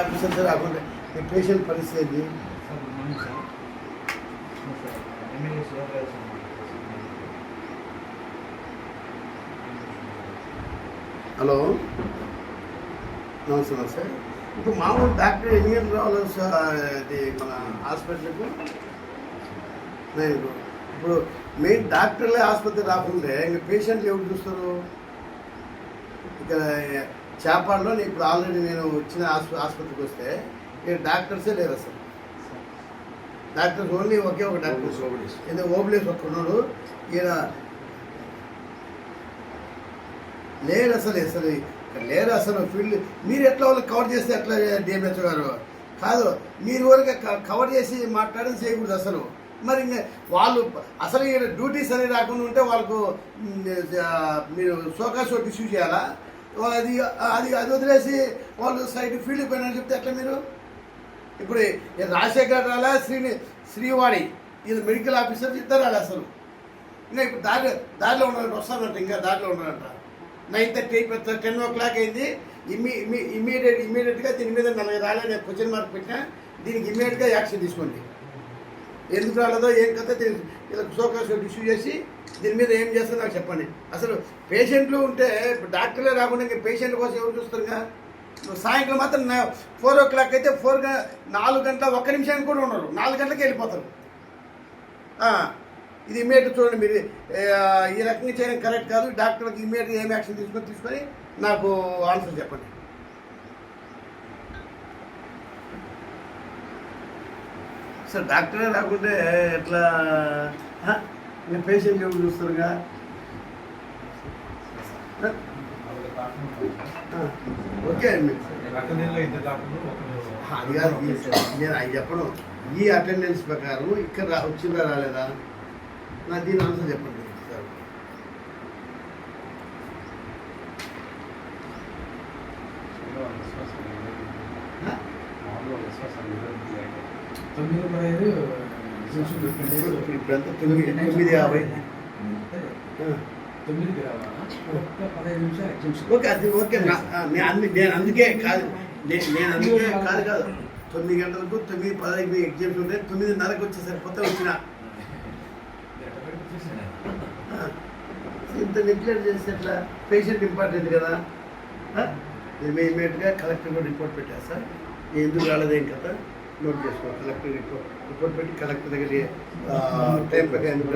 Officer sir account patient పరిస్థితి ఏంటి? Sir sir hello. నమస్తే నమస్తే ఇప్పుడు మామూలు డాక్టర్ ఎన్ని గంటలు రావాలి సార్? అది మన హాస్పిటల్కు? నేను ఇప్పుడు మెయిన్ డాక్టర్లే ఆసుపత్రి రాకుంటే ఇంకా పేషెంట్లు ఎవరు చూస్తారు? ఇక్కడ చేపాడులో ఇప్పుడు ఆల్రెడీ నేను వచ్చిన ఆస్ప ఆసుపత్రికి వస్తే ఇక్కడ డాక్టర్సే లేరు అసలు. డాక్టర్స్ ఓన్లీ ఒకే ఒక డాక్టర్. ఏదో ఓబ్లేస్ ఒక్కడున్నాడు ఈయన లేరు అసలు అసలు లేరు అసలు. ఫీల్డ్ మీరు ఎట్లా వాళ్ళు కవర్ చేస్తే ఎట్లా డిఎంహెచ్ గారు? కాదు మీరు ఊరికే కవర్ చేసి మాట్లాడడం చేయకూడదు అసలు. మరి వాళ్ళు అసలు ఈయన డ్యూటీస్ అని రాకుండా ఉంటే వాళ్ళకు మీరు సోకా షోట్ ఇష్యూ చేయాలా? అది అది అది వదిలేసి వాళ్ళు సైడ్ ఫీల్డ్కి పోయినారని చెప్తే ఎట్లా మీరు? ఇప్పుడు రాజశేఖర్ రాలా శ్రీని శ్రీవాణి ఇది మెడికల్ ఆఫీసర్ ఇద్దరు రాలే అసలు? ఇంకా ఇప్పుడు దారి దారిలో ఉన్నారంట వస్తారంట ఇంకా దారిలో ఉన్నారంట. Nine thirty ten o'clock అయింది. ఇమ్మీ ఇమ్మీ ఇమ్మీడియట్ ఇమ్మీడియట్గా దీని మీద నలభై రాలే నేను క్వశ్చన్ మార్క్ పెట్టినా దీనికి ఇమ్మీడియట్గా యాక్షన్ తీసుకోండి. ఎందుకు రాలేదో ఏం కథ దీనికి ఇలా సోకాస్ ఇష్యూ చేసి దీని మీద ఏం చేస్తారో నాకు చెప్పండి. అసలు పేషెంట్లు ఉంటే డాక్టర్లే రాకుండా ఇంకా పేషెంట్ల కోసం ఎవరు చూస్తారుగా? సాయంత్రం మాత్రం ఫోర్ ఓ క్లాక్ అయితే ఫోర్ నాలుగు గంటల ఒక్క నిమిషానికి కూడా ఉండరు. నాలుగు గంటలకి వెళ్ళిపోతారు. ఇది ఇమీడియట్ చూడండి మీరు. ఈ రకంగా చేయడం కరెక్ట్ కాదు. డాక్టర్కి ఇమీడియట్గా ఏం యాక్షన్ తీసుకొని తీసుకొని నాకు ఆన్సర్ చెప్పండి. సార్ డాక్టరే రాకుంటే ఎట్లా? నేను పేషెంట్ ఎవరు చూస్తారుగా? ఓకే అండి. అది కాదు నేను అది చెప్పను. ఈ అటెండెన్స్ ప్రకారం ఇక్కడ రా- వచ్చిందా రాలేదా? నా దీని ఆన్సర్ చెప్పండి సార్. విశ్వాసం తొమ్మిది పదహైదు తొమ్మిది తొమ్మిది యాభై. ఆ. తొమ్మిదికి రావాలా? ఒక్క పదహైదు నిమిషాలు ఓకే అది ఓకే నేను అందు నేను అందుకే కాదు నేను అందుకే కాదు కాదు. తొమ్మిది గంటలకు తొమ్మిది పదహైదు ఎగ్జామ్స్ ఉంటే తొమ్మిదిన్నరకు వచ్చి సరిపోతే వచ్చిన. ఇంత నెగ్లెక్ట్ చేస్తే ఎట్లా? పేషెంట్ ఇంపార్టెంట్ కదా? నేను ఇమీడియట్గా కలెక్టర్ కూడా రిపోర్ట్ పెట్టేస్తా ఎందుకు రాలేదేం కదా నోట్ చేసుకో కలెక్టర్ రిపోర్ట్ రిపోర్ట్ పెట్టి కలెక్టర్ దగ్గర టైం ప్రకారం ఎందుకు